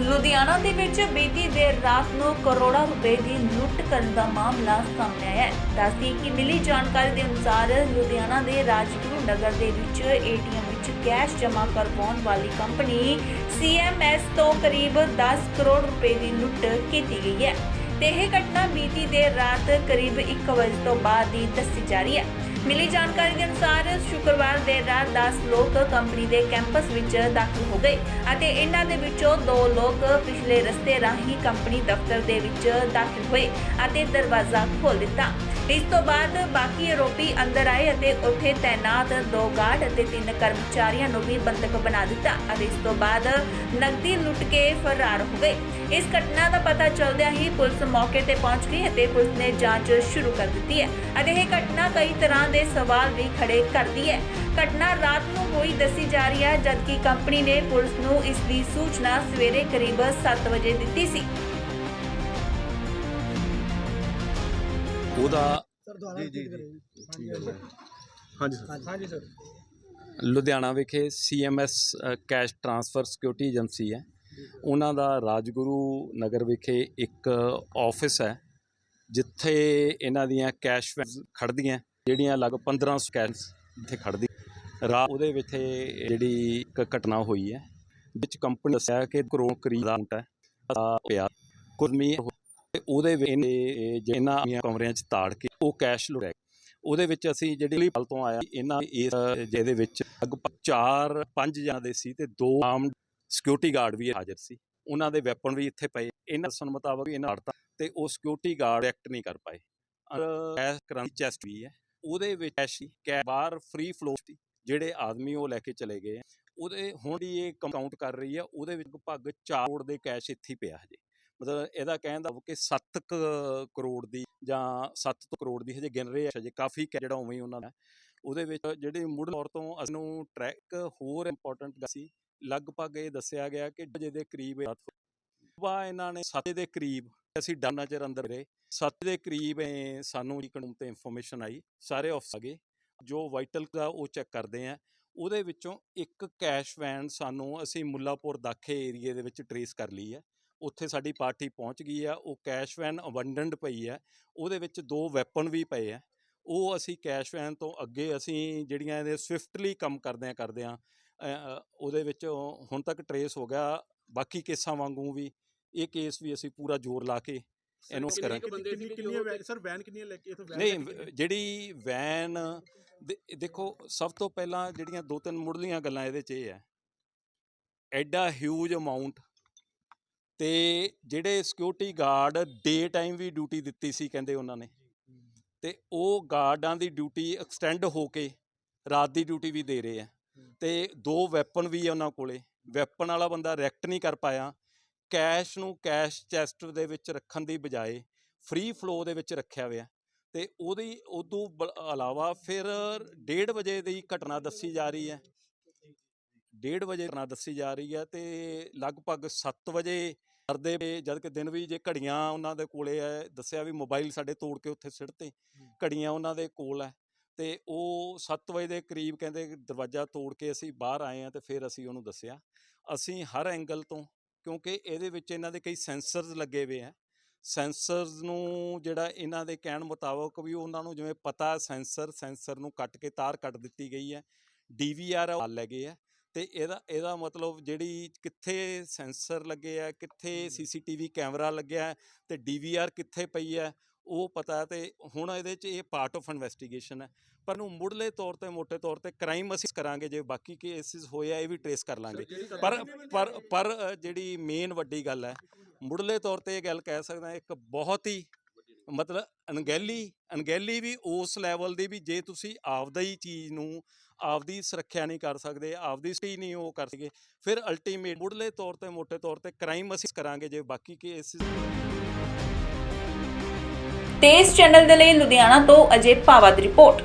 ਲੁਧਿਆਣਾ ਦੇ ਵਿੱਚ ਬੀਤੀ ਦੇਰ ਰਾਤ ਨੂੰ ਕਰੋੜਾਂ ਰੁਪਏ ਦੀ ਲੁੱਟ ਕਰਨ ਦਾ ਮਾਮਲਾ ਸਾਹਮਣੇ ਆਇਆ ਹੈ। ਦੱਸਦੀ ਕਿ ਮਿਲੀ ਜਾਣਕਾਰੀ ਦੇ ਅਨੁਸਾਰ ਲੁਧਿਆਣਾ ਦੇ ਰਾਜਗੁਰੂ ਨਗਰ ਦੇ ਵਿੱਚ ਏਟੀਐਮ ਵਿੱਚ ਕੈਸ਼ ਜਮ੍ਹਾਂ ਕਰਵਾਉਣ ਵਾਲੀ ਕੰਪਨੀ ਸੀਐਮਐਸ ਤੋਂ ਕਰੀਬ 10 ਕਰੋੜ ਰੁਪਏ ਦੀ ਲੁੱਟ ਕੀਤੀ ਗਈ ਹੈ। ਤੇ ਇਹ ਘਟਨਾ ਬੀਤੀ ਦੇਰ ਰਾਤ ਕਰੀਬ 1 ਵਜੇ ਤੋਂ ਬਾਅਦ ਦੀ ਦੱਸੀ ਜਾ ਰਹੀ ਹੈ। ਮਿਲੀ ਜਾਣਕਾਰੀ ਦੇ ਅਨੁਸਾਰ ਸ਼ੁੱਕਰਵਾਰ ਦੇਰ ਰਾਤ 10 ਲੋਕ ਕੰਪਨੀ ਦੇ ਕੈਂਪਸ ਵਿੱਚ ਦਾਖਲ ਹੋ ਗਏ ਅਤੇ ਇਹਨਾਂ ਦੇ ਵਿੱਚੋਂ ਦੋ ਲੋਕ ਪਿਛਲੇ ਰਸਤੇ ਰਾਹੀਂ ਕੰਪਨੀ ਦਫ਼ਤਰ ਦੇ ਵਿੱਚ ਦਾਖਲ ਹੋਏ ਅਤੇ ਦਰਵਾਜ਼ਾ ਖੋਲ੍ਹ ਦਿੱਤਾ। ਇਸ ਤੋਂ ਬਾਅਦ ਬਾਕੀ ਆਰੋਪੀ ਅੰਦਰ ਆਏ ਅਤੇ ਉੱਥੇ ਤਾਇਨਾਤ ਦੋ ਗਾਰਡ ਅਤੇ ਤਿੰਨ ਕਰਮਚਾਰੀਆਂ ਨੂੰ ਵੀ ਬੰਦਕ ਬਣਾ ਦਿੱਤਾ ਅਤੇ ਇਸ ਤੋਂ ਬਾਅਦ ਨਕਦੀ ਲੁੱਟ ਕੇ ਫਰਾਰ ਹੋ ਗਏ। ਇਸ ਘਟਨਾ ਦਾ ਪਤਾ ਚੱਲਦਿਆਂ ਹੀ ਪੁਲਿਸ ਮੌਕੇ ਤੇ ਪਹੁੰਚ ਗਈ ਅਤੇ ਪੁਲਿਸ ਨੇ ਜਾਂਚ ਸ਼ੁਰੂ ਕਰ ਦਿੱਤੀ ਹੈ। ਅਤੇ ਇਹ ਘਟਨਾ ਕਈ ਤਰ੍ਹਾਂ ਦੇ ਸਵਾਲ ਵੀ ਖੜੇ ਕਰਦੀ ਹੈ। ਘਟਨਾ ਰਾਤ ਨੂੰ ਹੋਈ ਦੱਸੀ ਜਾ ਰਹੀ ਹੈ, ਜਦਕਿ ਕੰਪਨੀ ਨੇ ਪੁਲਿਸ ਨੂੰ ਇਸ ਦੀ ਸੂਚਨਾ ਸਵੇਰੇ ਕਰੀਬ 7 ਵਜੇ ਦਿੱਤੀ ਸੀ। ਉਹਦਾ ਸਰ ਦੁਆਰਾ ਜੀ, ਜੀ। ਹਾਂਜੀ ਸਰ। ਹਾਂਜੀ ਸਰ। ਲੁਧਿਆਣਾ ਵਿਖੇ CMS cash transfer security agency ਹੈ। ਉਹਨਾਂ ਦਾ ਰਾਜਗੁਰੂ ਨਗਰ ਵਿਖੇ ਇੱਕ ਆਫਿਸ ਹੈ ਜਿੱਥੇ ਇਹਨਾਂ ਦੀਆਂ ਕੈਸ਼ ਵੈਨਸ ਖੜਦੀਆਂ ਜਿਹੜੀਆਂ ਲਗਭਗ 1500 ਕੈਸ਼ ਇੱਥੇ ਖੜਦੀ ਰਾਤ ਉਹਦੇ ਵਿੱਚ ਇਹ ਜਿਹੜੀ ਇੱਕ ਘਟਨਾ ਹੋਈ ਹੈ ਵਿੱਚ ਕੰਪਨੀ ਦੱਸਿਆ ਕਿ ਕਰੋੜ ਕਰੀਬ ਦਾ ਅਮਾਉਂਟ ਹੈ ਪਿਆ। ਕੁਰਮੀ ਤੇ ਉਹਦੇ ਵਿੱਚ ਇਹਨੇ ਕਮਰਿਆਂ 'ਚ ਤਾੜ ਕੇ ਉਹ ਕੈਸ਼ ਲੁੱਟਿਆ ਉਹਦੇ ਵਿੱਚ ਅਸੀਂ ਜਿਹੜੀ ਪਲ ਤੋਂ ਆਇਆ ਇਹਨਾਂ ਇਸ, ਜਿਹਦੇ ਵਿੱਚ ਲਗਭਗ 4 5 ਜਣਾਂ ਦੇ ਸੀ ਤੇ ਦੋ ਆਮ ਸਿਕਿਉਰਿਟੀ ਗਾਰਡ ਵੀ ਹਾਜ਼ਰ ਸੀ। ਉਹਨਾਂ ਦੇ ਵੈਪਨ ਵੀ ਇੱਥੇ ਪਏ। ਇਹਨਾਂ ਦੱਸਣ ਮੁਤਾਬਕ ਇਹਨਾਂ ਹੜਤਾ ਤੇ ਉਹ ਸਿਕਿਉਰਿਟੀ ਗਾਰਡ ਐਕਟ ਨਹੀਂ ਕਰ ਪਾਏ। ਕੈਸ਼ ਕਰਾਂਦੀ ਚੈਸਟ ਵੀ ਹੈ। ਉਹਦੇ ਵਿੱਚ ਕੈਸ਼ ਕੈ ਬਾਹਰ ਫ੍ਰੀ ਫਲੋ ਜਿਹੜੇ ਆਦਮੀ ਉਹ ਲੈ ਕੇ ਚਲੇ ਗਏ ਉਹਦੇ, ਹੁਣ ਦੀ ਇਹ ਕਾਊਂਟ ਕਰ ਰਹੀ ਹੈ, ਉਹਦੇ ਵਿੱਚ ਲਗਭਗ 4 ਕਰੋੜ ਦੇ ਕੈਸ਼ ਇੱਥੇ ਹੀ ਪਿਆ ਹਜੇ। ਮਤਲਬ ਇਹਦਾ ਕਹਿਣ ਦਾ ਕਿ 7 ਕਰੋੜ ਦੀ ਜਾਂ 7 ਕਰੋੜ ਦੀ ਹਜੇ ਗਿਣ ਰਹੇ ਆ, ਹਜੇ ਕਾਫੀ ਕੈ ਜਿਹੜਾ ਉਵੇਂ ਹੀ ਉਹਨਾਂ ਦਾ। ਉਹਦੇ ਵਿੱਚ ਜਿਹੜੀ ਮੁੱਢ ਤੌਰ ਤੋਂ ਅਸੀਂ ਟਰੈਕ ਹੋਰ ਇੰਪੋਰਟੈਂਟ ਸੀ, ਲਗਭਗ ਇਹ ਦੱਸਿਆ ਗਿਆ ਕਿ ਵਜੇ ਕਰੀਬ ਸੁਬਾਹ ਇਹਨਾਂ ਨੇ 7 ਦੇ ਕਰੀਬ ਅਸੀਂ ਡਾਨਾ ਚਿਰ ਅੰਦਰ ਰਹੇ। 7 ਦੇ ਕਰੀਬ ਇਹ ਸਾਨੂੰ ਕਾਨੂੰਨ ਤੇ ਇਨਫੋਰਮੇਸ਼ਨ ਆਈ, ਸਾਰੇ ਆਫਿਸ ਆ ਗਏ। ਜੋ ਵਾਈਟਲ ਦਾ ਉਹ ਚੈੱਕ ਕਰਦੇ ਆ। ਉਹਦੇ ਵਿੱਚੋਂ ਇੱਕ ਕੈਸ਼ ਵੈਨ ਸਾਨੂੰ ਅਸੀਂ ਮੁੱਲਾਪੁਰ ਦਾਖੇ ਏਰੀਏ ਦੇ ਵਿੱਚ ਟਰੇਸ ਕਰ ਲਈ ਹੈ ਉੱਥੇ ਸਾਡੀ ਪਾਰਟੀ ਪਹੁੰਚ ਗਈ ਆ ਉਹ ਕੈਸ਼ ਵੈਨ ਅਬੰਡੈਂਟ ਪਈ ਹੈ ਉਹਦੇ ਵਿੱਚ ਦੋ ਵੈਪਨ ਵੀ ਪਏ ਆ ਉਹ ਅਸੀਂ ਕੈਸ਼ ਵੈਨ ਤੋਂ ਅੱਗੇ ਅਸੀਂ ਜਿਹੜੀਆਂ ਇਹਦੇ ਸਵਿਫਟਲੀ ਕੰਮ ਕਰਦੇ ਆ ਕਰਦੇ ਆ ਉਹਦੇ ਵਿੱਚ ਹੁਣ ਤੱਕ ਟਰੇਸ ਹੋ ਗਿਆ ਬਾਕੀ ਕੇਸਾਂ ਵਾਂਗੂ ਵੀ ਇਹ ਕੇਸ ਵੀ ਅਸੀਂ ਪੂਰਾ ਜ਼ੋਰ ਲਾ ਕੇ ਇਹਨੂੰ ਕਰਾਂਗੇ। ਕੁ ਬੰਦੇ ਸੀ ਕਿੰਨੀਆਂ ਵੈਨ ਸਰ ਵੈਨ ਕਿੰਨੀਆਂ ਲੈ ਕੇ ਇਥੋਂ ਵੈਨ ਨਹੀਂ ਜਿਹੜੀ ਵੈਨ ਦੇ- ਦੇਖੋ ਸਭ ਤੋਂ ਪਹਿਲਾਂ ਜਿਹੜੀਆਂ ਦੋ ਤਿੰਨ ਮੁੱਢਲੀਆਂ ਗੱਲਾਂ ਇਹਦੇ 'ਚ ਇਹ ਹੈ ਐਡਾ ਹਿਊਜ ਅਮਾਉਂਟ ਤੇ ਜਿਹੜੇ ਸਿਕਿਉਰਿਟੀ ਗਾਰਡ ਡੇ ਟਾਈਮ ਵੀ ਡਿਊਟੀ ਦਿੱਤੀ ਸੀ ਕਹਿੰਦੇ ਉਹਨਾਂ ਨੇ ਤੇ ਉਹ ਗਾਰਡਾਂ ਦੀ ਡਿਊਟੀ ਐਕਸਟੈਂਡ ਹੋ ਕੇ ਰਾਤ ਦੀ ਡਿਊਟੀ ਵੀ ਦੇ ਰਹੇ ਆ। ਤੇ ਦੋ ਵੈਪਨ ਵੀ ਆ ਉਹਨਾਂ ਕੋਲੇ ਵੈਪਨ ਵਾਲਾ ਬੰਦਾ ਰਿਐਕਟ ਨਹੀਂ ਕਰ ਪਾਇਆ ਕੈਸ਼ ਨੂੰ ਕੈਸ਼ ਚੈਸਟ ਦੇ ਵਿੱਚ ਰੱਖਣ ਦੀ ਬਜਾਏ ਫ੍ਰੀ ਫਲੋ ਦੇ ਵਿੱਚ ਰੱਖਿਆ ਹੋਇਆ। ਤੇ ਉਹਦੀ ਉਦੋਂ ਇਲਾਵਾ ਫਿਰ 1:30 ਵਜੇ ਦੀ ਘਟਨਾ ਦੱਸੀ ਜਾ ਰਹੀ ਹੈ। 1:30 ਵਜੇ ਘਟਨਾ ਦੱਸੀ ਜਾ ਰਹੀ ਹੈ ਤੇ ਲਗਭਗ 7 ਵਜੇ ਕਰਦੇ ਪਏ ਜਦ ਕਿ ਦਿਨ ਵੀ ਜੇ ਘੜੀਆਂ ਉਹਨਾਂ ਦੇ ਕੋਲੇ ਹੈ ਦੱਸਿਆ ਵੀ ਮੋਬਾਈਲ ਸਾਡੇ ਤੋੜ ਕੇ ਉੱਥੇ ਸਿੱਟਤੇ ਘੜੀਆਂ ਉਹਨਾਂ ਦੇ ਕੋਲ ਹੈ ਤੇ ਉਹ 7 ਵਜੇ ਦੇ ਕਰੀਬ ਕਹਿੰਦੇ ਦਰਵਾਜ਼ਾ ਤੋੜ ਕੇ ਅਸੀਂ ਬਾਹਰ ਆਏ ਆ ਤੇ ਫਿਰ ਅਸੀਂ ਉਹਨੂੰ ਦੱਸਿਆ। ਅਸੀਂ ਹਰ ਐਂਗਲ ਤੋਂ ਕਿਉਂਕਿ ਇਹਦੇ ਵਿੱਚ ਇਹਨਾਂ ਦੇ ਕਈ ਸੈਂਸਰਸ ਲੱਗੇ ਹੋਏ ਆ ਸੈਂਸਰਸ ਨੂੰ ਜਿਹੜਾ ਇਹਨਾਂ ਦੇ ਕਹਿਣ ਮੁਤਾਬਕ ਵੀ ਉਹਨਾਂ ਨੂੰ ਜਿਵੇਂ ਪਤਾ ਸੈਂਸਰ ਸੈਂਸਰ ਨੂੰ ਕੱਟ ਕੇ ਤਾਰ ਕੱਟ ਦਿੱਤੀ ਗਈ ਹੈ ਡੀਵੀਆਰ ਲੈ ਗਏ ਆ ਤੇ ਇਹਦਾ ਇਹਦਾ ਮਤਲਬ ਜਿਹੜੀ ਕਿੱਥੇ ਸੈਂਸਰ ਲੱਗੇ ਆ ਕਿੱਥੇ ਸੀਸੀਟੀਵੀ ਕੈਮਰਾ ਲੱਗਿਆ ਹੈ ਤੇ ਡੀਵੀਆਰ ਕਿੱਥੇ ਪਈ ਹੈ ਉਹ ਪਤਾ ਤੇ ਹੁਣ ਇਹਦੇ 'ਚ ਇਹ ਪਾਰਟ ਆਫ ਇਨਵੈਸਟੀਗੇਸ਼ਨ ਹੈ। ਪਰ ਨੂੰ ਮੁੱਢਲੇ ਤੌਰ ਤੇ ਮੋٹے ਤੌਰ ਤੇ ਕ੍ਰਾਈਮ ਅਸੀਂ ਕਰਾਂਗੇ ਜੇ ਬਾਕੀ ਕੇਸਿਸ ਹੋਏ ਆ ਇਹ ਵੀ ਟ੍ਰੇਸ ਕਰ ਲਾਂਗੇ। ਪਰ ਪਰ ਪਰ ਜਿਹੜੀ ਮੇਨ ਵੱਡੀ ਗੱਲ ਹੈ ਮੁੱਢਲੇ ਤੌਰ ਤੇ ਇਹ ਗੱਲ ਕਹਿ ਸਕਦਾ ਇੱਕ ਬਹੁਤ ਹੀ ਮਤਲਬ ਅਣਗਹਿਲੀ ਅਣਗਹਿਲੀ ਵੀ ਉਸ ਲੈਵਲ ਦੀ ਵੀ ਜੇ ਤੁਸੀਂ ਆਪਦਾ ਹੀ ਚੀਜ਼ ਨੂੰ ਆਪਦੀ ਸੁਰੱਖਿਆ ਨਹੀਂ ਕਰ ਸਕਦੇ, ਆਪਦੀ ਸਟੀ ਨਹੀਂ ਉਹ ਕਰ ਸਕੇ ਫਿਰ ਅਲਟੀਮੇਟ ਮੁੱਢਲੇ ਤੌਰ ਤੇ ਮੋٹے ਤੌਰ ਤੇ ਕ੍ਰਾਈਮ ਅਸੀਂ ਕਰਾਂਗੇ ਜੇ ਬਾਕੀ ਕੇਸ ਤੇਜ਼ ਚੈਨਲ ਦੇ ਲਈ ਲੁਧਿਆਣਾ ਤੋਂ ਅਜੇ ਭਾਵਾ ਦੀ ਰਿਪੋਰਟ।